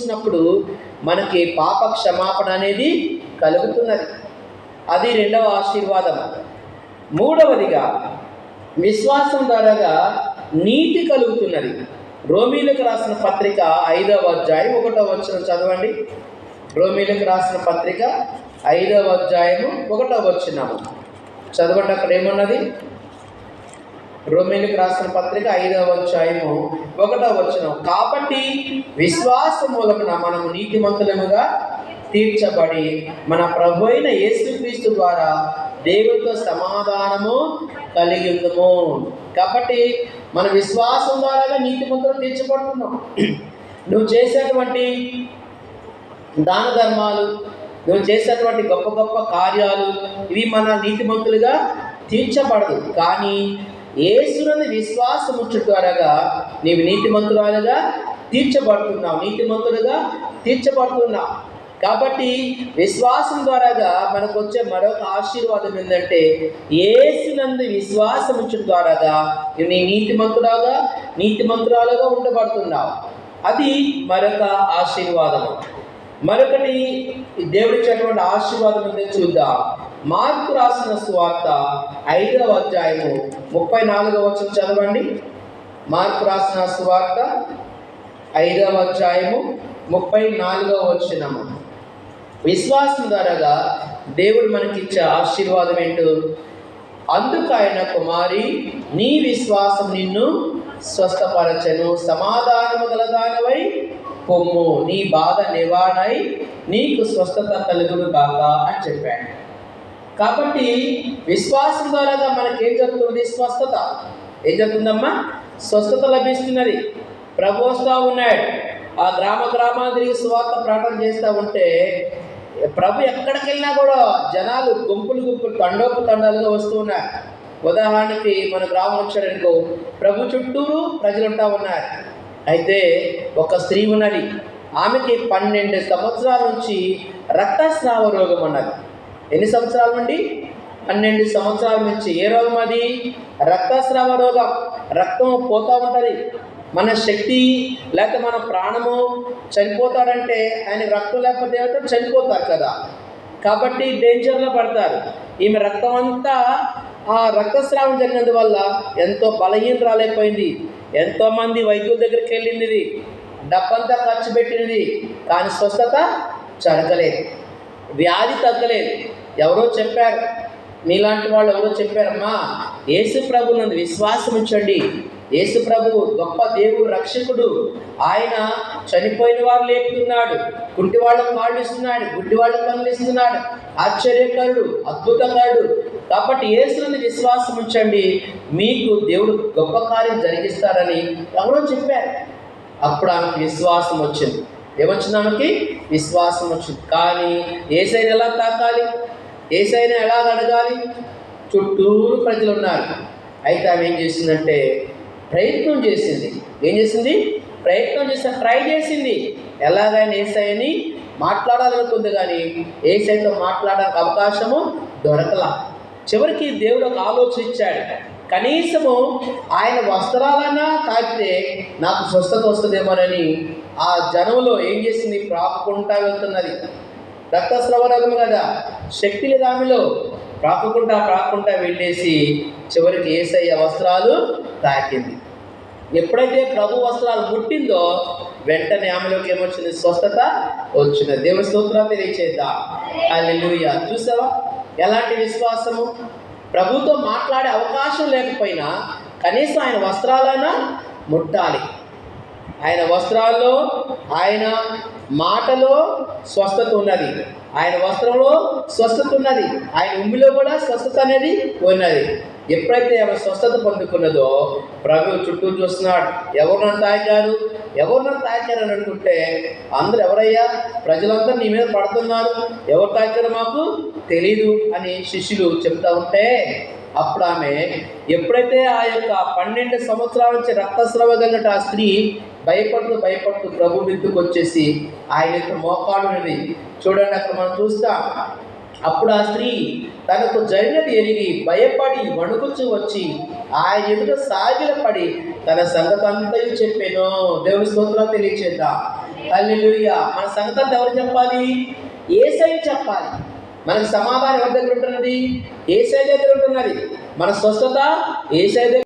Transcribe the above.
చూసినప్పుడు మనకి పాప క్షమాపణ అనేది కలుగుతున్నది. అది రెండవ ఆశీర్వాదం. మూడవదిగా విశ్వాసం ద్వారాగా నీతి కలుగుతున్నది. రోమీలకు రాసిన పత్రిక ఐదవ అధ్యాయం ఒకటో వచ్చిన చదవండి. రోమీలకు రాసిన పత్రిక ఐదవ అధ్యాయము ఒకటో వచ్చినాము చదవండి అక్కడ ఏమున్నది? రోమిలకు రాసిన పత్రిక ఐదవ అధ్యాయము ఒకటవ వచనం. కాబట్టి విశ్వాస మూలమున మనము నీతిమంతులముగా తీర్చబడి మన ప్రభు అయిన యేసుక్రీస్తు ద్వారా దేవుడితో సమాధానము కలిగి ఉందము కాబట్టి మన విశ్వాసం ద్వారా నీతిమంతులు తీర్చబడుతున్నాం. నువ్వు చేసేటువంటి దాన ధర్మాలు నువ్వు చేసేటువంటి గొప్ప గొప్ప కార్యాలు ఇవి మన నీతిమంతులుగా తీర్చబడదు. కానీ ఏసునందు విశ్వాసం ఉంచు ద్వారాగా నీవు నీతిమంతురాలుగా తీర్చబడుతున్నావు నీతిమంతులుగా తీర్చబడుతున్నావు. కాబట్టి విశ్వాసం ద్వారాగా మనకు వచ్చే మరొక ఆశీర్వాదం ఏంటంటే ఏసునందు విశ్వాసం ఉంచడం ద్వారాగా నీ నీతిమంతురాగా నీతిమంతురాలుగా ఉండబడుతున్నావు. అది మరొక ఆశీర్వాదము. మరొకటి దేవుడిచ్చేటువంటి ఆశీర్వాదం ఏంటో చూద్దాం. మార్కు రాసిన సువార్త ఐదవ అధ్యాయము ముప్పై నాలుగవ వచ్చిన చదవండి. మార్కు రాసిన సువార్త ఐదవ అధ్యాయము ముప్పై నాలుగవ వచ్చినము విశ్వాసం ద్వారాగా దేవుడు మనకిచ్చే ఆశీర్వాదం ఏంటో? అందుకు ఆయన కుమారి నీ విశ్వాసం నిన్ను స్వస్థపరచను. సమాధానము గలదానవై పొమ్ము. నీ బాధ నివారణై నీకు స్వస్థత కలుగును కాక అని చెప్పాడు. కాబట్టి విశ్వాసం ద్వారాగా మనకేం జరుగుతుంది? స్వస్థత. ఏం జరుగుతుందమ్మా? స్వస్థత లభిస్తున్నది. ప్రభు వస్తూ ఉన్నాడు. ఆ గ్రామ గ్రామానికి సువార్త ప్రకటన చేస్తూ ఉంటే ప్రభు ఎక్కడికి వెళ్ళినా కూడా జనాలు గుంపులు గుంపులు తండోపు తండాలుగా వస్తూ ఉన్నారు. ఉదాహరణకి మన గ్రామం వచ్చారనుకో ప్రభు చుట్టూరు ప్రజలు ఉంటా ఉన్నారు. అయితే ఒక స్త్రీ ఉన్నది. ఆమెకి పన్నెండు సంవత్సరాల నుంచి రక్తస్రావ రోగం ఉన్నది. ఎన్ని సంవత్సరాల నుండి? పన్నెండు సంవత్సరాల నుంచి. ఏ రోగం అది? రక్తస్రావ రోగం. రక్తం పోతూ ఉంటుంది. మన శక్తి లేకపోతే మన ప్రాణము చనిపోతాడంటే ఆయన రక్తం లేకపోతే ఏమంటే? చనిపోతారు కదా. కాబట్టి డేంజర్లో పడతారు. ఈమె రక్తం అంతా ఆ రక్తస్రావం జరిగినందువల్ల ఎంతో బలహీనరాలైపోయింది. ఎంతోమంది వైద్యుల దగ్గరికి వెళ్ళింది. డబ్బంతా ఖర్చు పెట్టినది కానీ స్వస్థత జరగలేదు. వ్యాధి తగ్గలేదు. ఎవరో చెప్పారు. మీలాంటి వాళ్ళు ఎవరో చెప్పారమ్మా యేసు ప్రభు నందు విశ్వాసం ఉంచండి. యేసు ప్రభు గొప్ప దేవుడు రక్షకుడు. ఆయన చనిపోయిన వారు లేపుతున్నాడు. గుడ్డి వాళ్ళకు కాళ్ళు ఇస్తున్నాడు గుడ్డి వాళ్ళకు కళ్ళు ఇస్తున్నాడు. ఆశ్చర్యకరుడు అద్భుతకరుడు. కాబట్టి యేసునందు విశ్వాసం ఉంచండి. మీకు దేవుడు గొప్ప కార్యం జరిగిస్తారని ఎవరో చెప్పారు. అప్పుడు ఆమెకి విశ్వాసం వచ్చింది. ఏమొచ్చింది ఆమెకి? విశ్వాసం వచ్చింది. కానీ ఏసైనా ఎలా తాకాలి? ఏసైనా ఎలా అడగాలి? చుట్టూరు ప్రజలు ఉన్నారు అయితే ఆమె ఏం చేసిందంటే ప్రయత్నం చేసింది. ఏం చేసింది? ప్రయత్నం చేసిన ట్రై చేసింది. ఎలాగైనా ఏసైని మాట్లాడాలనుకుంది కానీ ఏసైతో మాట్లాడడానికి అవకాశము దొరకలా. చివరికి దేవుడు ఒక ఆలోచన ఇచ్చాడు. కనీసము ఆయన వస్త్రాలన్నా తాకితే నాకు స్వస్థత వస్తుందేమోనని ఆ జనంలో ఏం చేసింది? ప్రాపుకుంటా వెళ్తున్నది. రక్తస్రవ కదా శక్తి లేదు ఆమెలో ప్రాపకుండా ప్రాపకుండా వెళ్ళేసి చివరికి ఏసయ్య వస్త్రాలు తాకింది. ఎప్పుడైతే ప్రభు వస్త్రాలు ముట్టిందో వెంటనే ఆమెలోకి ఏమొచ్చింది? స్వస్థత వచ్చింది. దేవుని స్తోత్రం తెలియచేద్దాం. హల్లెలూయా. చూసావా? ఎలాంటి విశ్వాసము? ప్రభుతో మాట్లాడే అవకాశం లేకపోయినా కనీసం ఆయన వస్త్రాలైనా ముట్టాలి. ఆయన వస్త్రాల్లో ఆయన మాటలో స్వస్థత ఉన్నది. ఆయన వస్త్రంలో స్వస్థత ఉన్నది. ఆయన ఉమ్మిలో కూడా స్వస్థత అనేది ఉన్నది. ఎప్పుడైతే ఆమె స్వస్థత పొందుకున్నదో ప్రభు చుట్టూ చూస్తున్నాడు. ఎవరు నన్ను తాకారు ఎవరు నన్ను తాకారు అని అనుకుంటే అందరు ఎవరయ్యా? ప్రజలందరూ నీ మీద పడుతున్నారు. ఎవరు తాకారో మాకు తెలీదు అని శిష్యులు చెప్తా ఉంటే అప్పుడు ఆమె ఎప్పుడైతే ఆ యొక్క పన్నెండు సంవత్సరాల నుంచి రక్తస్రావ కలిగిన ఆ స్త్రీ భయపడుతూ భయపడుతూ ప్రభు విందుకు వచ్చేసి ఆయన యొక్క మోకాలు చూడండి అక్కడ మనం చూస్తాం. అప్పుడు ఆ స్త్రీ తనకు జరిగినది ఎరిగి భయపడి వణుకుచు వచ్చి ఆయన ఎదుట సాగిలపడి తన సంగతి అంతయు చెప్పాను. దేవుని స్తోత్రం తెలియచేద్దాం. తల్లి మన సంగతి ఎవరు చెప్పాలి? ఏసై చెప్పాలి. మనకి సమాధానం ఎవరి దగ్గర ఉంటున్నది? ఏసై దగ్గర ఉంటున్నది. మన స్వస్థత ఏసై దగ్గర